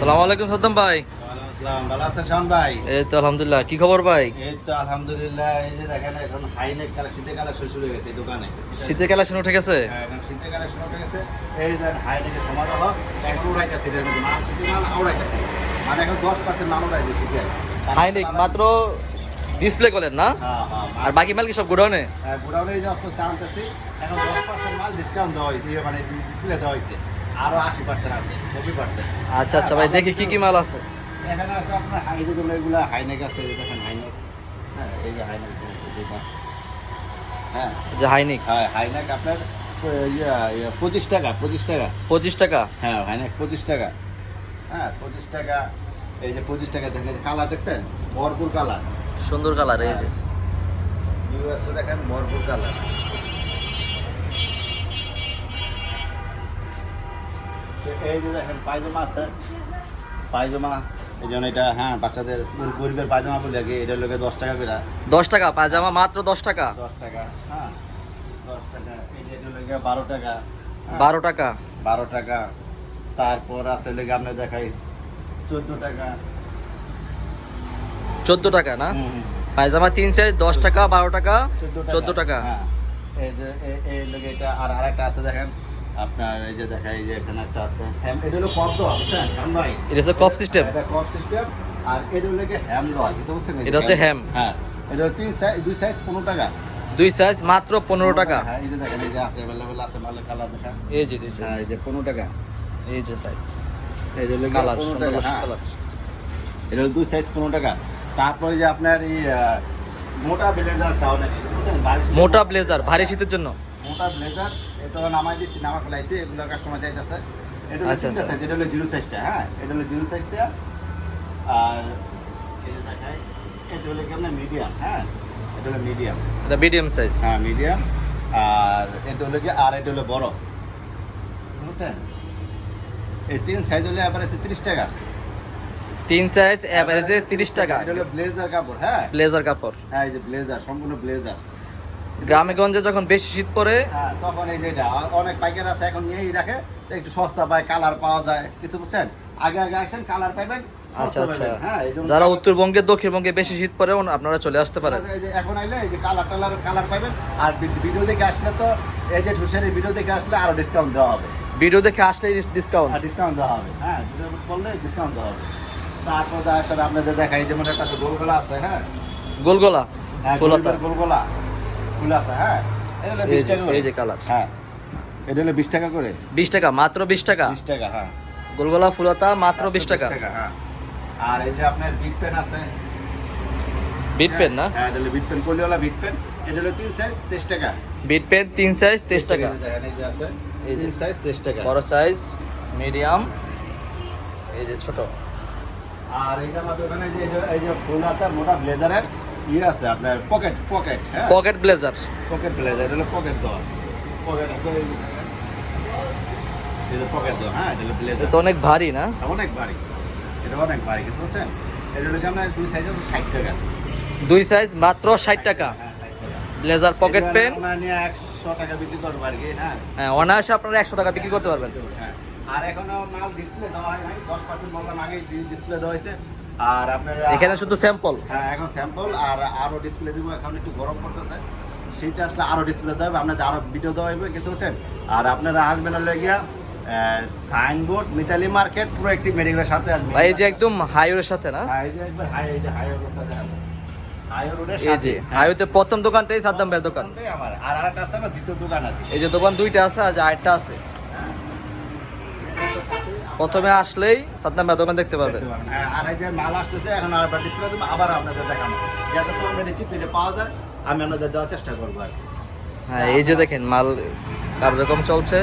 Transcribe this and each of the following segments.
আসসালামু আলাইকুম সাদ্দাম ভাই। আসসালাম, ভালো আছেন শাওন ভাই? এই তো আলহামদুলিল্লাহ। কি খবর ভাই? এই তো আলহামদুলিল্লাহ এই যে দেখেন এখন হাইনেক কালেকশন শীতের কালেকশন শুরু হয়ে গেছে দোকানে। শীতের কালেকশন উঠে গেছে? হ্যাঁ, এখন শীতের কালেকশন উঠে গেছে। এই দেন হাইনেকের সমারোহ এখন উড়াইতেছে এটার মধ্যে। মাল শীতের মাল উড়াইতেছে। মানে এখন দশ পার্সেন্ট মাল উড়াইছে শীতের। হাইনিক মাত্র ডিসপ্লে করলেন না? হ্যাঁ হ্যাঁ আর বাকি মাল কি সব গোডাউনে? গোডাউনে এই যে অস্ত্র আনতেছি এখন দশ পার্সেন্ট মাল ডিসকাউন্ট দেওয়া হয়েছে। মানে ডিসপ্লে দেওয়া হয়েছে। আরও আশি পার্সেন্ট আছে নব্বই পার্সেন্ট আচ্ছা আচ্ছা ভাই দেখি কি কি মাল আছে। এখানে আছে আপনার হাই যেগুলো এগুলো হাইনেক আছে দেখেন হাইনেক। হ্যাঁ এই যে হাইনেক হ্যাঁ। যে হাইনিক। হ্যাঁ হাইনেক আপনার পঁচিশ টাকা পঁচিশ টাকা। পঁচিশ টাকা? হ্যাঁ হাইনেক পঁচিশ টাকা। হ্যাঁ পঁচিশ টাকা এই যে পঁচিশ টাকা দেখেন কালার দেখছেন? ভরপুর কালার। সুন্দর কালার এই যে। ইউএসও দেখেন ভরপুর কালার। এই যে দেখেন পায়জামা আছে। পায়জামা এই জন্য এটা হ্যাঁ বাচ্চাদের গরিবের পায়জামা বলে আর কি এটার লোকে দশ টাকা করে। দশ টাকা পায়জামা মাত্র দশ টাকা। দশ টাকা হ্যাঁ দশ টাকা এই যে এটার লোকে বারো টাকা হ্যাঁ, বারো টাকা। বারো টাকা। তারপর আছে লেগে আপনি দেখাই চোদ্দ টাকা। চোদ্দ টাকা না। পায়জামা তিন সাইজ দশ টাকা বারো টাকা চোদ্দ টাকা। হ্যাঁ এই যে এই লোকে এটা আর আরেকটা আছে দেখেন আপনার এই যে দেখাই এই যে এখানে একটা আছে। হ্যাম এটা হলো কপ দেওয়া বুঝছেন? হ্যাম ভাই এটা হচ্ছে কপ সিস্টেম। এটা কপ সিস্টেম আর এটা হলো হ্যাম দেওয়া বুঝতে পারছেন? এটা হচ্ছে হ্যাম। হ্যাঁ এটা হলো তিন সাইজ দুই সাইজ পনেরো টাকা। দুই সাইজ মাত্র পনেরো টাকা। হ্যাঁ এই যে দেখেন এই যে আছে অ্যাভেলেবেল আছে মালের কালার দেখা এই যে দুই হ্যাঁ এই যে পনেরো টাকা। এই যে সাইজ এই যে কালার 15 সুন্দর টাকা। কালার এটা হলো দুই সাইজ পনেরো টাকা। তারপরে যে আপনার এই মোটা ব্লেজার চাও নাকি মোটা ব্লেজার ভারী শীতের জন্য। মোটা ব্লেজার এটা নামাই দিচ্ছি নামা ফেলাইছি এগুলো কাস্টমার চাইতেছে এটা হলো আচ্ছা, তিনটা আচ্ছা। সাইজ এটা হলো জিরো সাইজটা হ্যাঁ? এটা হলো জিরো সাইজটা আর দেখাই এটা হলো কি আপনার মিডিয়াম হ্যাঁ? এটা হলো মিডিয়াম এটা মিডিয়াম সাইজ হ্যাঁ মিডিয়াম আর এটা হলো কি আর এটা হলো বড়। বুঝছেন? এই তিন সাইজ হলে আবার আছে তিরিশ টাকা। তিন সাইজ অ্যাভারেজে তিরিশ টাকা। এটা হলো ব্লেজার কাপড় হ্যাঁ? ব্লেজার কাপড়। হ্যাঁ এই যে ব্লেজার সম্পূর্ণ ব্লেজার গ্রামে গঞ্জে যখন বেশি শীত পড়ে হ্যাঁ তখন এই যেটা অনেক পাইকার আছে এখন নিয়েই রাখে একটু সস্তা পায় কালার পাওয়া যায় কিছু বুঝছেন? আগে আগে আসেন কালার পাইবেন আচ্ছা আচ্ছা। হ্যাঁ যারা উত্তরবঙ্গে দক্ষিণবঙ্গে বেশি শীত পড়ে ওন- আপনারা চলে আসতে পারেন। এই যে এখন আইলে এই যে কালার টালার কালার পাইবেন আর ভিডিও দেখে আসলে তো এই যে ঠুসের ভিডিও দেখে আসলে আরও ডিসকাউন্ট দেওয়া হবে। ভিডিও দেখে আসলে ডিসকাউন্ট ডিসকাউন্ট দেওয়া হবে হ্যাঁ করলে ডিসকাউন্ট দেওয়া হবে। তারপর আসলে আপনাদের দেখাই যেমন একটা গোলগোলা আছে হ্যাঁ। গোলগোলা হ্যাঁ গোলগোলা। ফুলাতা হ্যাঁ? এই যে কালার। হ্যাঁ। এটা হলো বিশ টাকা করে। বিশ টাকা মাত্র বিশ টাকা? বিশ টাকা হ্যাঁ। গোলগোলা ফুলতা মাত্র বিশ টাকা? হ্যাঁ। আর এই যে আপনার বিট পেন আছে। বিট পেন না? হ্যাঁ এটা হলো বিট পেন কলিওয়ালা বিট পেন এটা হলো তিন সাইজ তেইশ টাকা। বিট পেন তিন সাইজ তেইশ টাকা। এই যে আছে। এই যে। সাইজ তেইশ টাকা। বড় সাইজ মিডিয়াম এই যে ছোট। আর এই যে আমাদের ওখানে এই যে- এই যে ফুল হাতা মোটা ব্লেজারের ইয়ে আছে আপনার পকেট পকেট হ্যাঁ? পকেট ব্লেজার পকেট ব্লেজার এটা হলো পকেট দেওয়া পকেট আছে দেওয়া হ্যাঁ এটা ব্লেজার তো অনেক ভারী না? অনেক ভারী। এটা অনেক ভারী কিছু বুঝছেন এটা হলো আপনার দুই সাইজ আছে ষাট টাকা। দুই সাইজ মাত্র ষাট টাকা। হ্যাঁ ষাট টাকা। ব্লেজার পকেট পেন একশো টাকা বিক্রি করব আর কি হ্যাঁ। হ্যাঁ অনায়াসে আপনারা একশো টাকা বিক্রি করতে পারবেন। হ্যাঁ। আর এখনও মাল ডিসপ্লে দেওয়া হয় নাই দশ পার্সেন্ট বললাম আগে ডিসপ্লে দেওয়া হয়েছে। আর আপনার এখানে শুধু স্যাম্পল হ্যাঁ এখন স্যাম্পল আর আরও ডিসপ্লে দিব এখন একটু গরম করতেছে সেইটা আসলে আরও ডিসপ্লে দেওয়া হবে আপনাদের আরও ভিডিও দেওয়া হবে কিছু হচ্ছেন আর আপনারা আসবেন হলে গিয়া সাইনবোর্ড মিতালি মার্কেট পুরো একটি মেডিকেলের সাথে আসবেন। ভাই এই যে একদম হাইওয়ের সাথে না? হ্যাঁ, এই যে একবার হাই এই যে হাই রোডের সাথে। এই যে হাইওয়েতে প্রথম দোকানটাই সাদ্দাম ভাইয়ের দোকান। আর আরেকটা আছে দ্বিতীয় দোকান আছে এই যে দোকান দুইটা আছে আর আরেকটা আছে। প্রথমে আসলেই ভাইয়ের দোকান দেখতে পারবেন হ্যাঁ, আর এই যে মাল আসতেছে এখন আর ডিসপ্লে দেবো আবার আপনাদের দেখানো যাতে আমরা রিচিপ পেটে পাওয়া যায় আমি আপনাদের দেওয়ার চেষ্টা করব আর হ্যাঁ এই যে দেখেন মাল কার্যক্রম চলছে।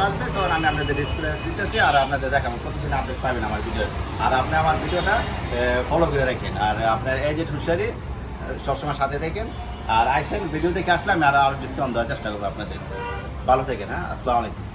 আসবে তখন আমি আপনাদের ডিসপ্লে দিতেছি আর আপনাদের দেখাবো কতদিন আপডেট পাবেন আমার ভিডিও আর আপনি আমার ভিডিওটা ফলো করে রাখেন। আর আপনার যে হুশিয়ারি সবসময় সাথে থাকেন। আর আইসেন ভিডিও দেখে আসলে আমি আর আরও ডিসকাউন্ট দেওয়ার চেষ্টা করব আপনাদের। ভালো থাকেন হ্যাঁ আসসালামু আলাইকুম।